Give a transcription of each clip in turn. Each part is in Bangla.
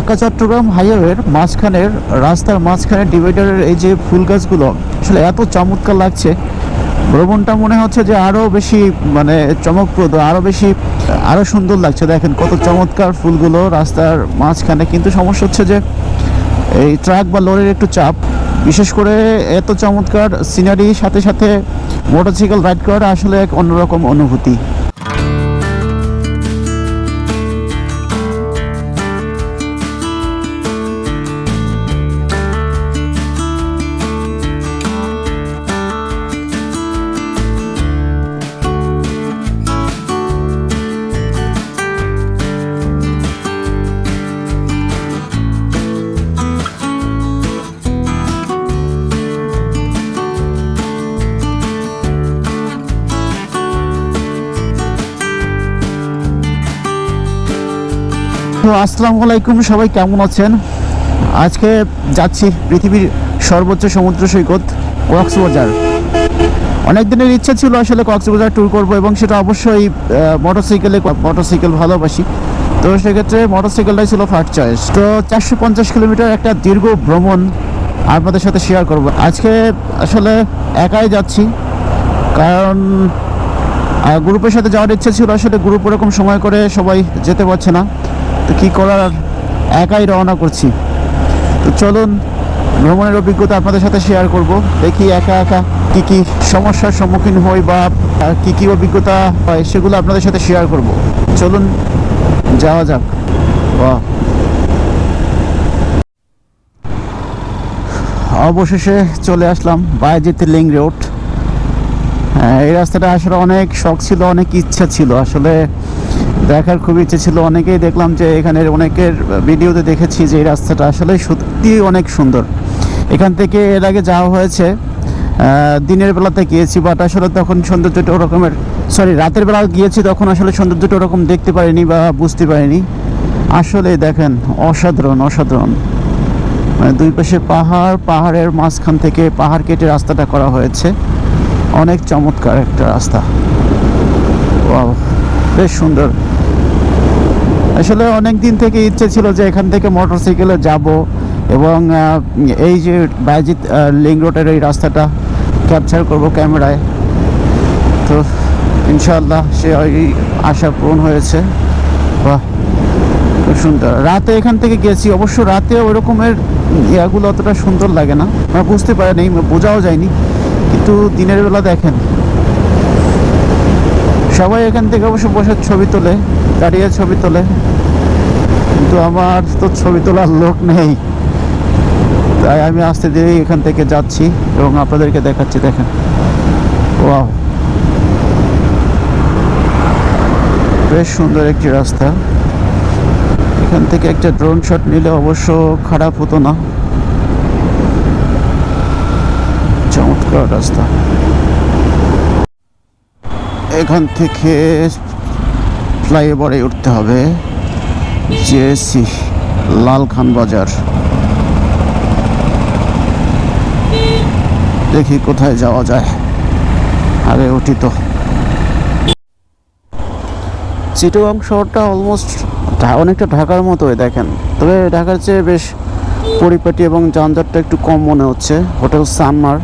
ঢাকা, চট্টগ্রাম হাইওয়ের মাঝখানের, রাস্তার মাঝখানে ডিভাইডারের এই যে ফুল গাছগুলো, আসলে এত চমৎকার লাগছে। ভ্রমণটা মনে হচ্ছে যে আরও বেশি মানে চমকপ্রদ আরও বেশি আরও সুন্দর লাগছে। দেখেন কত চমৎকার ফুলগুলো রাস্তার মাঝখানে। কিন্তু সমস্যা হচ্ছে যে এই ট্রাক বা লরির একটু চাপ। বিশেষ করে এত চমৎকার সিনারি সাথে সাথে মোটরসাইকেল রাইড করাটা আসলে এক অন্যরকম অনুভূতি। তো আসসালামু আলাইকুম। সবাই কেমন আছেন? আজকে যাচ্ছি পৃথিবীর সর্বোচ্চ সমুদ্র সৈকত কক্সবাজার। অনেক দিনের ইচ্ছা ছিল আসলে কক্সবাজার ট্যুর করব এবং সেটা অবশ্যই মোটরসাইকেলে মোটরসাইকেল ভালোবাসি। তো সেক্ষেত্রে মোটরসাইকেলটাই ছিল ফার্স্ট চয়েস তো চারশো পঞ্চাশ কিলোমিটার একটা দীর্ঘ ভ্রমণ আপনাদের সাথে শেয়ার করব। আজকে আসলে একাই যাচ্ছি, কারণ গ্রুপের সাথে যাওয়ার ইচ্ছে ছিল আসলে গ্রুপ ওরকম সময় করে সবাই যেতে পারছে না। তো কী করার? একাই রওনা করছি। তো চলুন ভ্রমণের অভিজ্ঞতা আপনাদের সাথে শেয়ার করব। দেখি একা একা কী কী সমস্যার সম্মুখীন হই বা কী কী অভিজ্ঞতা হয় সেগুলো আপনাদের সাথে শেয়ার করব। চলুন যাওয়া যাক। অবশেষে চলে আসলাম বায়াজিত লিং রোড। হ্যাঁ, এই রাস্তাটা আসলে অনেক শখ ছিল অনেক ইচ্ছা ছিল। আসলে দেখার খুব ইচ্ছে ছিল। অনেকেই দেখলাম যে এখানের অনেকের ভিডিওতে দেখেছি যে এই রাস্তাটা আসলে সত্যি অনেক সুন্দর। এখান থেকে এর আগে যাওয়া হয়েছে। দিনের বেলাতে গিয়েছি বাট আসলে তখন সৌন্দর্যটা ওরকমের সরি রাতের বেলা গিয়েছি, তখন আসলে সৌন্দর্যটা ওরকম দেখতে পারিনি বা বুঝতে পারিনি। আসলে দেখেন, অসাধারণ অসাধারণ। মানে দুই পাশে পাহাড়, পাহাড়ের মাঝখান থেকে পাহাড় কেটে রাস্তাটা করা হয়েছে। অনেক চমৎকার একটা রাস্তা। বেশ সুন্দর। আসলে অনেক দিন থেকে ইচ্ছে ছিল যে এখান থেকে মোটরসাইকেলে যাব এবং এই যে বাজিত লিং রোডের এই রাস্তাটা ক্যাপচার করব ক্যামেরায়। তো ইনশাল্লাহ সে ওই আশা পূরণ হয়েছে। বাহ, খুব সুন্দর। রাতে এখান থেকে গেছি, অবশ্য রাতে ওরকমের ইয়াগুলো অতটা সুন্দর লাগে না। আমরা বুঝতে পারিনি বোঝাও যায়নি, কিন্তু দিনের বেলা দেখেন। সবাই এখান থেকে অবশ্য বসে ছবি তোলে। দাঁড়িয়ে ছবি তোলে। কিন্তু আমার তো ছবি তোলার লোক নেই। তাই আমি আস্তে ধীরে এখান থেকে যাচ্ছি এবং আপনাদেরকে দেখাচ্ছি, দেখেন। ওয়াও। বেশ সুন্দর একটি রাস্তা। এখান থেকে একটা ড্রোন শট নিলে অবশ্য খারাপ হতো না। চমৎকার রাস্তা। এখান থেকে ফ্লাইওভারে উঠতে হবে জেএসসি লালখান বাজার। দেখি কোথায় যাওয়া যায়। আরে উঠি তো। চিটোগাং শহরটা অলমোস্ট অনেকটা ঢাকার মতোই দেখেন। তবে ঢাকার চেয়ে বেশ পরিপাটি এবং যানজটটা একটু কম মনে হচ্ছে। হোটেল সানমার।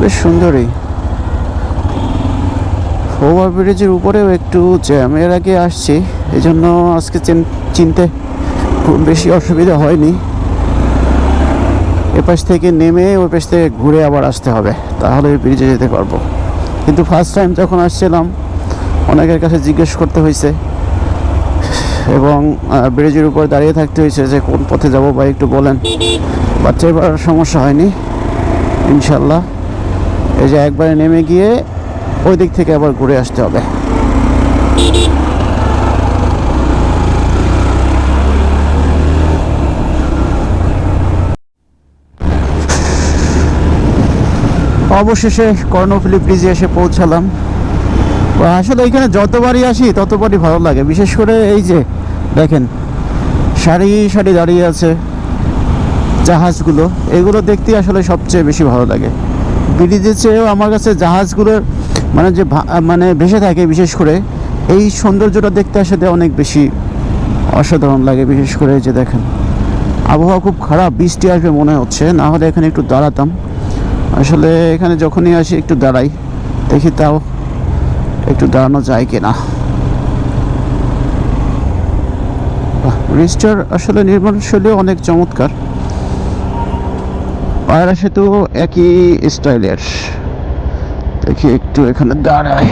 বেশ সুন্দরই। ওভার ব্রিজের উপরেও একটু জ্যাম এর আগে আসছি এই জন্য আজকে চিনতে খুব বেশি অসুবিধা হয়নি। এপাশ থেকে নেমে ওই পাশ থেকে ঘুরে আবার আসতে হবে, তাহলে ওই ব্রিজে যেতে পারব। কিন্তু ফার্স্ট টাইম যখন আসছিলাম, অনেকের কাছে জিজ্ঞেস করতে হয়েছে, এবং ব্রিজের উপর দাঁড়িয়ে থাকতে হয়েছে যে কোন পথে যাব বা একটু বলেন। বাট এবার সমস্যা হয়নি, ইনশাল্লাহ। এই যে একবারে নেমে গিয়ে ওই দিক থেকে আবার ঘুরে আসতে হবে। অবশেষে কর্ণফুলি ব্রিজে এসে পৌঁছালাম। আসলে এখানে যতবারই আসি, ততবারই ভালো লাগে। বিশেষ করে এই যে, দেখেন সারি সারি দাঁড়িয়ে আছে, জাহাজগুলো। এগুলো দেখতে আসলে সবচেয়ে বেশি ভালো লাগে। ব্রিজের চেয়েও আমার কাছে জাহাজগুলোর মানে যে মানে ভেসে থাকে বিশেষ করে, এই সৌন্দর্যটা দেখতে আসলে অনেক বেশি অসাধারণ লাগে, বিশেষ করে যে দেখেন। আবহাওয়া খুব খারাপ, বৃষ্টি আসবে মনে হচ্ছে, না হলে এখানে একটু দাঁড়াতাম। আসলে এখানে যখনই আসি একটু দাঁড়াই, দেখি তাও একটু দাঁড়ানো যায় কিনা। ব্রিজটার আসলে নির্মাণশৈলী অনেক চমৎকার। পায়রা সেতু একই স্টাইলের দেখি একটু এখানে দাঁড়ায়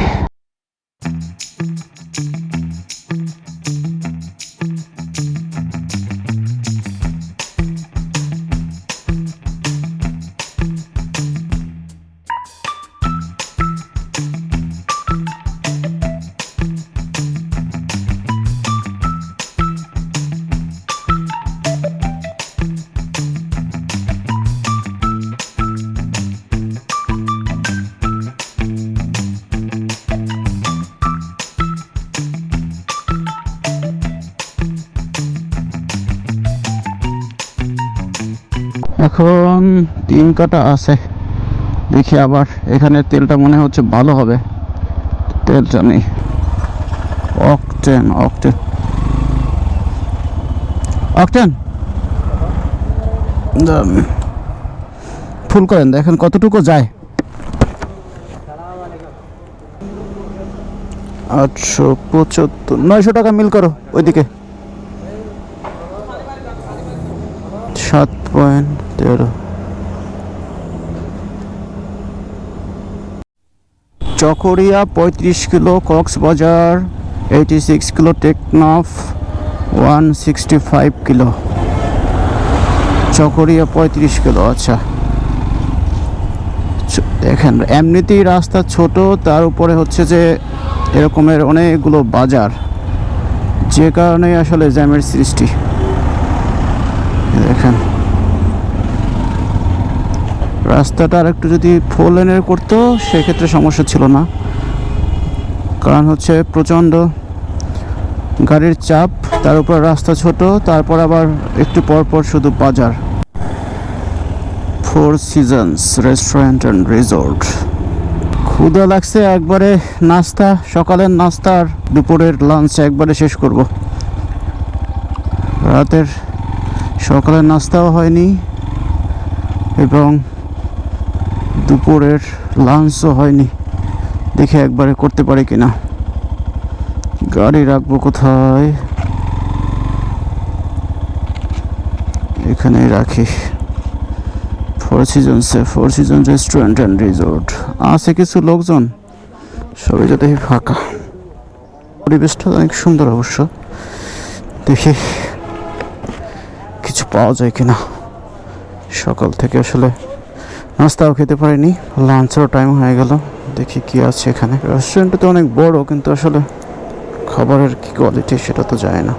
এখন তিন কাটা আছে। দেখি আবার এখানে তেলটা মনে হচ্ছে ভালো হবে। তেলটা নেই অকটেন অকটেন। অকটেন। ফুল করেন, দেখেন কতটুকু যায়। আটশো পঁচাত্তর, নয়শো টাকা মিল করো ওইদিকে। সাত পয়েন্ট তেরো চকরিয়া পঁয়ত্রিশ kilo, Cox's Bazar eighty six kilo, Teknaf one sixty five kilo. Chakaria পঁয়ত্রিশ কিলো আচ্ছা। দেখেন, এমনিতেই রাস্তা ছোট, তার উপরে হচ্ছে যে এরকমের অনেকগুলো বাজার, যে কারণে আসলে জ্যামের সৃষ্টি। দেখেন। রাস্তাটা আর একটু যদি ফোর লেনের করতো, সেক্ষেত্রে সমস্যা ছিল না। কারণ হচ্ছে প্রচণ্ড গাড়ির চাপ, তার উপর রাস্তা ছোট, তারপর আবার একটু পর পর শুধু বাজার। Four seasons restaurant and resort ক্ষুদা লাগছে একবারে নাস্তা, সকালের নাস্তা আর দুপুরের লাঞ্চ একবারে শেষ করব। রাতের সকালের নাস্তাও হয়নি এবং দুপুরের লাঞ্চও হয়নি। দেখে একবারে করতে পারি কিনা। গাড়ি রাখব কোথায়? এখানেই রাখি। Four সিজনসে four season restaurant and resort আছে কিছু লোকজন? সবাই যাতে ফাঁকা। পরিবেশটা অনেক সুন্দর অবশ্য। দেখি কিছু পাওয়া যায় কিনা। সকাল থেকে আসলে নাস্তাও খেতে পারিনি লাঞ্চেরও টাইম হয়ে গেল, দেখি কি আছে এখানে। রেস্টুরেন্টটা তো অনেক বড়, কিন্তু আসলে খাবারের কি কোয়ালিটি সেটা তো যায় না।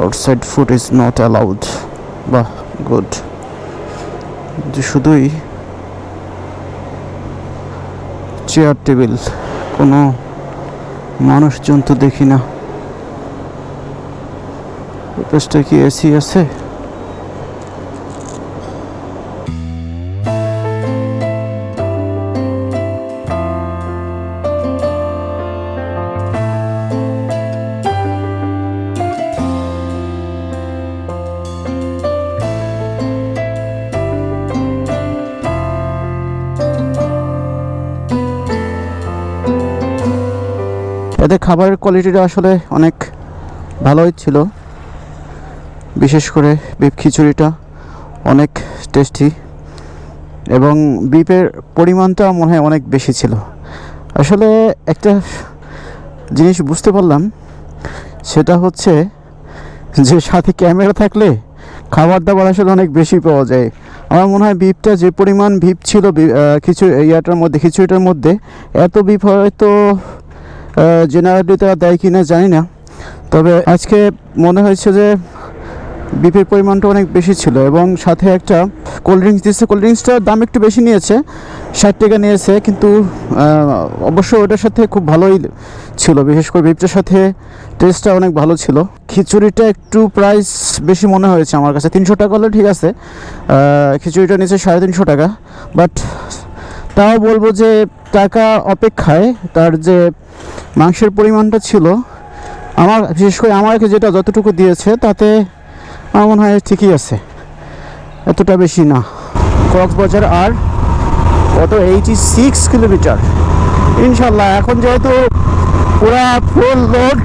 Outside food is not allowed বাহ গুড যে শুধুই চেয়ার টেবিল কোনো মানুষজন তো দেখি না। কি এসি আছে? খাবারের কোয়ালিটিটা আসলে অনেক ভালোই ছিল। বিশেষ করে বিফ খিচুড়িটা অনেক টেস্টি এবং বিফের পরিমাণটা মনে হয় অনেক বেশি ছিল। আসলে একটা জিনিস বুঝতে পারলাম, সেটা হচ্ছে যে সাথে ক্যামেরা থাকলে খাবার দাবার আসলে অনেক বেশি পাওয়া যায়। আমার মনে হয় বিফটা যে পরিমাণ বিফ ছিল কিছু ইয়াটার মধ্যে, খিচুড়িটার মধ্যে, এত বিফ হয়তো জেনারেলি তারা দেয় কি না জানি না। তবে আজকে মনে হয়েছে যে বিপের পরিমাণটা অনেক বেশি ছিল এবং সাথে একটা কোল্ড ড্রিঙ্কস দিয়েছে। কোল্ড ড্রিঙ্কসটার দাম একটু বেশি নিয়েছে, ষাট টাকা নিয়েছে, কিন্তু অবশ্য ওটার সাথে খুব ভালোই ছিল। বিশেষ করে বিপটার সাথে টেস্টটা অনেক ভালো ছিল। খিচুড়িটা একটু প্রাইস বেশি মনে হয়েছে আমার কাছে। তিনশো টাকা হলে ঠিক আছে। খিচুড়িটা নিয়েছে সাড়ে তিনশো টাকা। বাট তাও বলব যে টাকা অপেক্ষায় তার যে মাংসের পরিমাণটা ছিল, আমার, বিশেষ করে আমাকে যেটা যতটুকু দিয়েছে, তাতে আমার মনে হয় ঠিকই আছে। এতটা বেশি না। কক্সবাজার আর কত? Eighty six kilometre. ইনশাল্লাহ এখন যেহেতু পুরা ফুল লোড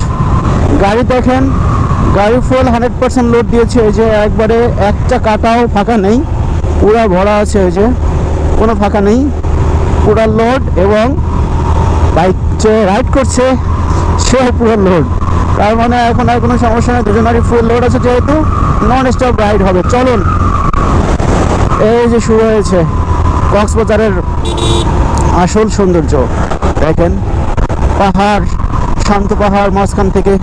গাড়ি দেখেন, গাড়ি ফুল হান্ড্রেড পার্সেন্ট লোড দিয়েছে। এই যে একবারে একটা কাটাও ফাঁকা নেই, পুরা ভরা আছে এই যে, কোনো ফাঁকা নেই। পুরা লোড এবং বাইক যে রাইড করছে সেও পুরো লোড তার মানে এখন আর কোনো সমস্যা নেই, দুজনেরই ফুল লোড আছে যেহেতু নন স্টপ রাইড হবে। চলুন। এই যে শুরু হয়েছে কক্সবাজারের আসল সৌন্দর্য। দেখেন, পাহাড়, শান্ত পাহাড় মাঝখান থেকে।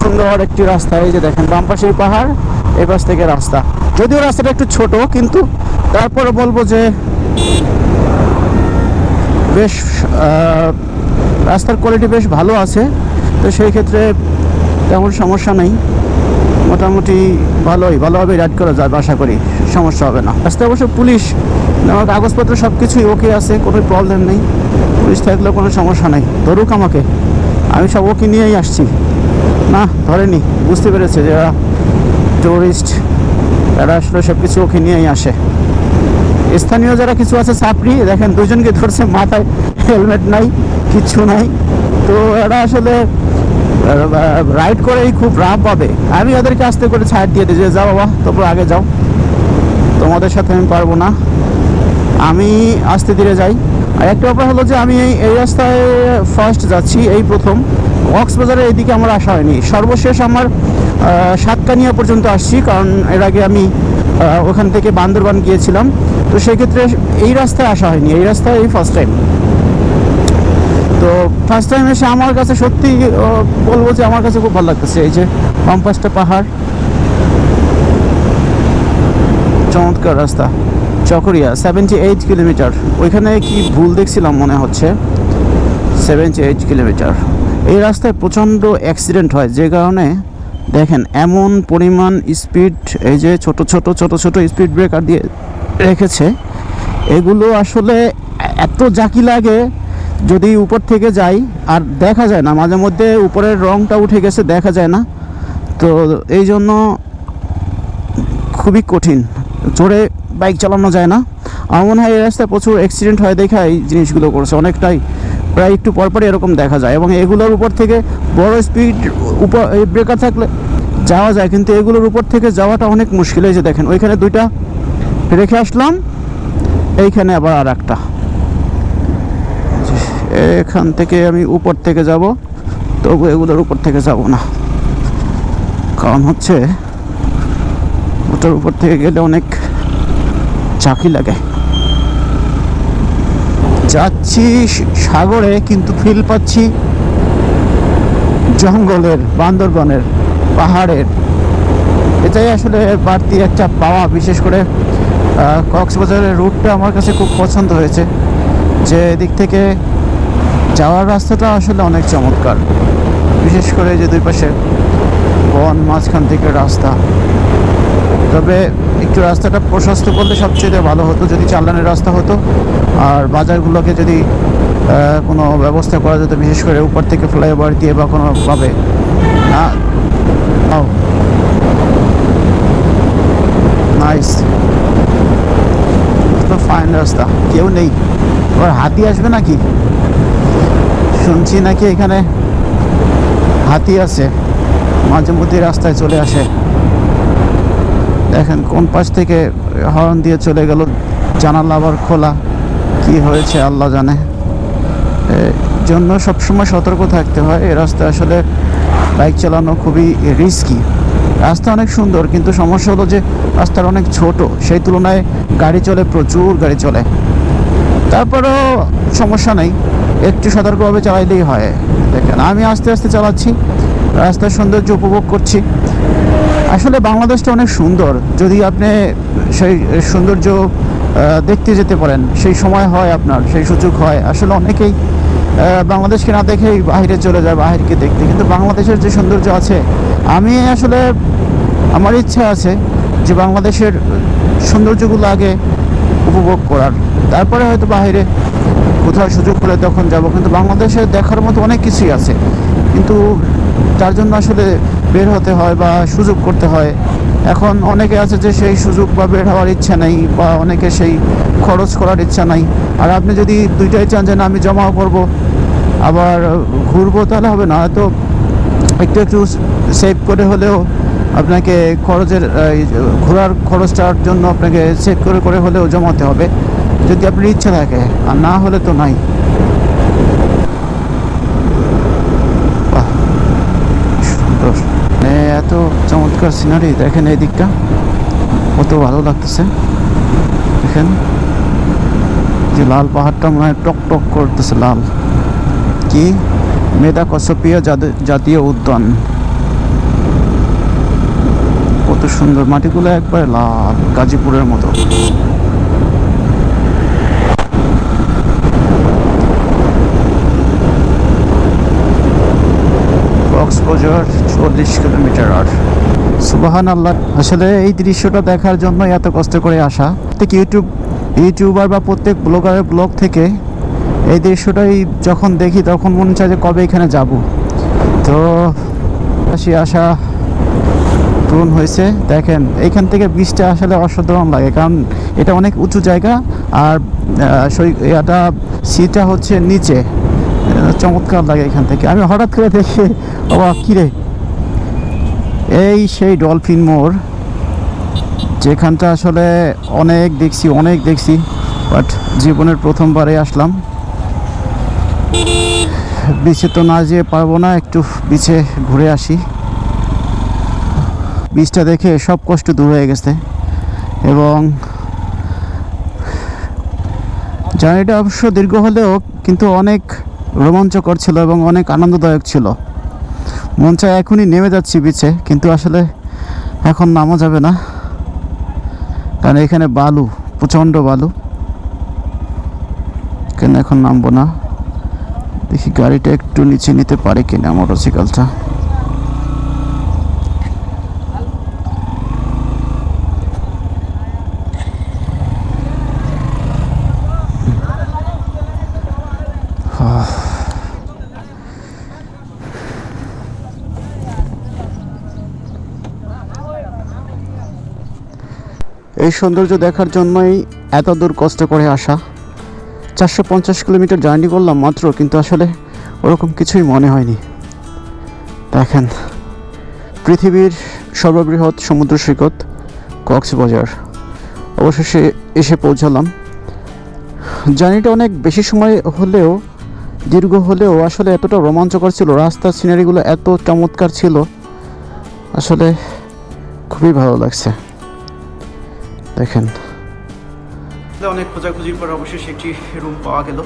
সুন্দর একটি রাস্তা, এই যে দেখেন, বাম পাশেই পাহাড় এই পাশ থেকে রাস্তা। যদিও রাস্তাটা একটু ছোট, কিন্তু তারপরে বলব যে বেশ রাস্তার কোয়ালিটি বেশ ভালো আছে। তো সেই ক্ষেত্রে তেমন সমস্যা নেই। মোটামুটি ভালোই ভালোভাবে রাইড করা যায়, আশা করি। সমস্যা হবে না। রাস্তায় অবশ্য পুলিশ আমার কাগজপত্র সব কিছুই ওকে আছে, কোনো প্রবলেম নেই। পুলিশ থাকলেও কোনো সমস্যা নেই। ধরুক আমাকে। আমি সব ওকে নিয়েই আসছি। না, ধরেনি। বুঝতে পেরেছে যে এরা টুরিস্ট এরা আসলে সব কিছু ওকে নিয়েই আসে। স্থানীয় যারা কিছু আছে ছাপড়ি দেখেন দুজনকে ধরছে মাথায়, হেলমেট নাই, কিচ্ছু নাই। তো এরা আসলে রাইড করেই খুব রাম পাবে। আমি ওদেরকে আস্তে করে ছাড় দিয়ে দিই, যে যাও বাবা তবু আগে যাও। তোমাদের সাথে আমি পারব না। আমি আস্তে ধীরে যাই। আর একটা ব্যাপার হলো যে আমি এই এই রাস্তায় ফার্স্ট যাচ্ছি, এই প্রথম। কক্সবাজারে এইদিকে আমার আসা হয়নি। সর্বশেষ আমার সাতকানিয়া পর্যন্ত আসছি, কারণ এর আগে আমি ওখান থেকে বান্দরবান গিয়েছিলাম। তো সেক্ষেত্রে এই রাস্তায় আসা হয়নি, এই রাস্তায় এই ফার্স্ট টাইম তো ফার্স্ট টাইম এসে আমার কাছে সত্যি বলব যে আমার কাছে খুব ভালো লাগতেছে। এই যে পাম্পাসটা পাহাড়। চমৎকার রাস্তা। চকরিয়া সেভেন্টি এইট কিলোমিটার ওইখানে কি ভুল দেখছিলাম মনে হচ্ছে? সেভেন্টি এইট কিলোমিটার এই রাস্তায় প্রচণ্ড অ্যাক্সিডেন্ট হয়, যে কারণে দেখেন, এমন পরিমাণ স্পিড এই যে ছোট ছোট ছোট ছোট স্পিড ব্রেকার দিয়ে রেখেছে। এগুলো আসলে এত জাকি লাগে, যদি উপর থেকে যাই, আর দেখা যায় না, মাঝে মধ্যে উপরের রংটা উঠে গেছে, দেখা যায় না। তো এই জন্য খুবই কঠিন, জোরে বাইক চালানো যায় না। আমার মনে হয় এই রাস্তায় প্রচুর অ্যাক্সিডেন্ট হয় দেখা এই জিনিসগুলো করছে, অনেকটাই। প্রায় একটু পরপরই এরকম দেখা যায় এবং এগুলোর উপর থেকে বড় স্পিড উপর ব্রেকার থাকলে যাওয়া যায়। কিন্তু এগুলোর উপর থেকে যাওয়াটা অনেক মুশকিল। হয়েছে দেখেন, ওইখানে দুইটা রেখে আসলাম, এইখানে আবার আর একটা এখান থেকে আমি উপর থেকে যাব, তবু এগুলোর উপর থেকে যাব না। কারণ হচ্ছে, ওটার উপর থেকে গেলে অনেক চাকি লাগে। যাচ্ছি সাগরে, কিন্তু ফিল পাচ্ছি জঙ্গলের, বান্দরবনের, পাহাড়ের। এটাই আসলে বাড়তি একটা পাওয়া। বিশেষ করে কক্সবাজারের রুটটা আমার কাছে খুব পছন্দ হয়েছে। যে এদিক থেকে যাওয়ার রাস্তাটা আসলে অনেক চমৎকার। বিশেষ করে যে দুই পাশে বন, মাঝখান থেকে রাস্তা। তবে একটু রাস্তাটা প্রশস্ত করলে সবচেয়ে ভালো হতো যদি চালানের রাস্তা হতো। আর বাজারগুলোকে যদি কোনো ব্যবস্থা করা যেত, বিশেষ করে উপর থেকে ফ্লাইওভার দিয়ে বা কোনোভাবে। না? নাইস ফাইন রাস্তা। কেউ নেই। আবার হাতি আসবে নাকি? শুনছি নাকি এখানে হাতি আছে। মাঝে মধ্যে রাস্তায় চলে আসে। দেখেন কোন পাশ থেকে হর্ন দিয়ে চলে গেল, জানালা আবার খোলা। কি হয়েছে আল্লাহ জানে। জন্য সবসময় সতর্ক থাকতে হয়। এ রাস্তা আসলে বাইক চালানো খুবই রিস্কি রাস্তা অনেক সুন্দর, কিন্তু সমস্যা হলো যে রাস্তাটা অনেক ছোট। সেই তুলনায় গাড়ি চলে, প্রচুর গাড়ি চলে। তারপরেও সমস্যা নেই। একটু সতর্কভাবে চালাইলেই হয়। দেখেন, আমি আস্তে আস্তে চালাচ্ছি। রাস্তার সৌন্দর্য উপভোগ করছি। আসলে বাংলাদেশটা অনেক সুন্দর। যদি আপনি সেই সৌন্দর্য দেখতে যেতে পারেন, সেই সময় হয় আপনার, সেই সুযোগ হয়। আসলে অনেকেই বাংলাদেশকে না দেখেই বাইরে চলে যায় বাহিরকে দেখতে। কিন্তু বাংলাদেশের যে সৌন্দর্য আছে, আমি আসলে, আমার ইচ্ছা আছে যে বাংলাদেশের সৌন্দর্যগুলো আগে উপভোগ করার। তারপরে হয়তো বাইরে কোথাও সুযোগ পেলে তখন যাব। কিন্তু বাংলাদেশে দেখার মতো অনেক কিছুই আছে। কিন্তু তার জন্য আসলে বের হতে হয় বা সুযোগ করতে হয়। এখন অনেকে আছে যে সেই সুযোগ বা বের হওয়ার ইচ্ছা নেই বা অনেকে সেই খরচ করার ইচ্ছা নাই। আর আপনি যদি দুইটাই চান যে না, আমি জমাও করব, আবার ঘুরবো তাহলে হবে না। তো একটু একটু সেভ করে হলেও আপনাকে খরচের ঘোরার খরচটার জন্য আপনাকে সেভ করে করে হলেও জমাতে হবে। যদি আপনার ইচ্ছা থাকে, আর না হলে তো নাই বাহ, সুন্দর মানে এত চমৎকার সিনারি দেখেন এই দিকটা কত ভালো লাগতেছে। দেখেন, যে লাল পাহাড়টা মনে হয় টক টক করতেছে লাল। কি মেদা কসপিয়া জাতীয় উদ্যান। কত সুন্দর মাটিগুলো একবার লাল, গাজীপুরের মতো। কক্সবাজার চল্লিশ কিলোমিটার আর। সুবাহান আল্লাহ আসলে এই দৃশ্যটা দেখার জন্য এত কষ্ট করে আসা। প্রত্যেক ইউটিউব, ইউটিউবার বা প্রত্যেক ব্লগারের ব্লগ থেকে এই দৃশ্যটাই যখন দেখি তখন মনে চায় যে কবে এখানে যাব। তো সে আশা পূরণ হয়েছে। দেখেন এইখান থেকে বীজটা আসলে অসাধারণ লাগে কারণ এটা অনেক উঁচু জায়গা আর এটা সিটা হচ্ছে নিচে। চমৎকার লাগে এখান থেকে। আমি হঠাৎ করে দেখে বাবা কিরে এই সেই ডলফিন মোড়, যেখানটা আসলে অনেক দেখছি অনেক দেখছি বাট জীবনের প্রথমবারে আসলাম। বিচে তো না যেয়ে পারব না, একটু বিচে ঘুরে আসি। বীজটা দেখে সব কষ্ট দূর হয়ে গেছে, এবং জার্নিটা অবশ্য দীর্ঘ হলেও কিন্তু অনেক রোমাঞ্চকর ছিল এবং অনেক আনন্দদায়ক ছিল। মন চায় এখনই নেমে যাচ্ছি বিচে কিন্তু আসলে এখন নামা যাবে না। কারণ এখানে বালু, প্রচণ্ড বালু। কেন এখন নামবো না? দেখি গাড়িটা একটু নিচে নিতে পারে কিনা মোটরসাইকেলটা এই সৌন্দর্য দেখার জন্যই এত দূর কষ্ট করে আসা। চারশো পঞ্চাশ কিলোমিটার জার্নি করলাম মাত্র, কিন্তু আসলে ওরকম কিছুই মনে হয়নি। দেখেন, পৃথিবীর সর্ববৃহৎ সমুদ্র সৈকত, কক্সবাজার। অবশেষে এসে পৌঁছালাম। জার্নিটা অনেক বেশি সময় হলেও, দীর্ঘ হলেও আসলে এতটা রোমাঞ্চকর ছিল। রাস্তার সিনারিগুলো এত চমৎকার ছিল। আসলে খুবই ভালো লাগছে। দেখেন। অনেক খোঁজাখুঁজির পর অবশেষে একটি রুম পাওয়া গেল।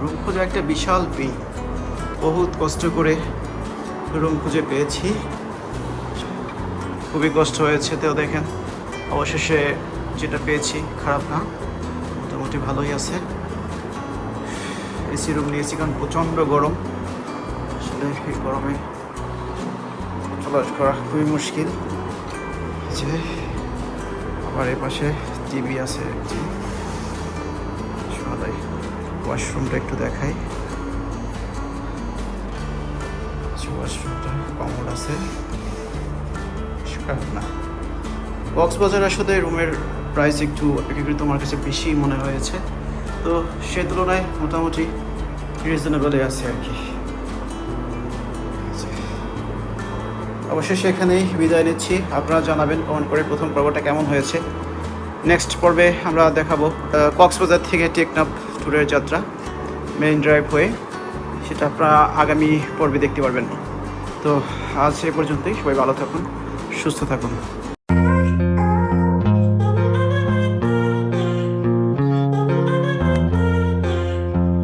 রুম খোঁজা একটা বিশাল পেই বহুত কষ্ট করে রুম খুঁজে পেয়েছি। খুবই কষ্ট হয়েছে তেও দেখেন। অবশেষে যেটা পেয়েছি খারাপ না, মোটামুটি ভালোই আছে। এসি রুম নিয়েছি কারণ প্রচণ্ড গরম। আসলে এই গরমে চলাচল করা খুবই মুশকিল। যে আবার পাশে টিভি আছে একটি। সবাই ওয়াশরুমটা একটু দেখাই। ওয়াশরুমটা কমন আছে। না। কক্সবাজার আসলে রুমের প্রাইস একটু অপেক্ষাকৃত আমার কাছে বেশি মনে হয়েছে। তো সে তুলনায় মোটামুটি রিজনেবলে আছে আর কি। অবশেষে এখানেই বিদায় নিচ্ছি। আপনারা জানাবেন কমেন্ট করে প্রথম পর্বটা কেমন হয়েছে। নেক্সট পর্বে আমরা দেখাবো কক্সবাজার থেকে টেকনাফ ট্যুরের যাত্রা মেইন ড্রাইভ হয়ে। সেটা আপনারা আগামী পর্বে দেখতে পারবেন। তো আজ এ পর্যন্তই, সবাই ভালো থাকুন, সুস্থ থাকুন।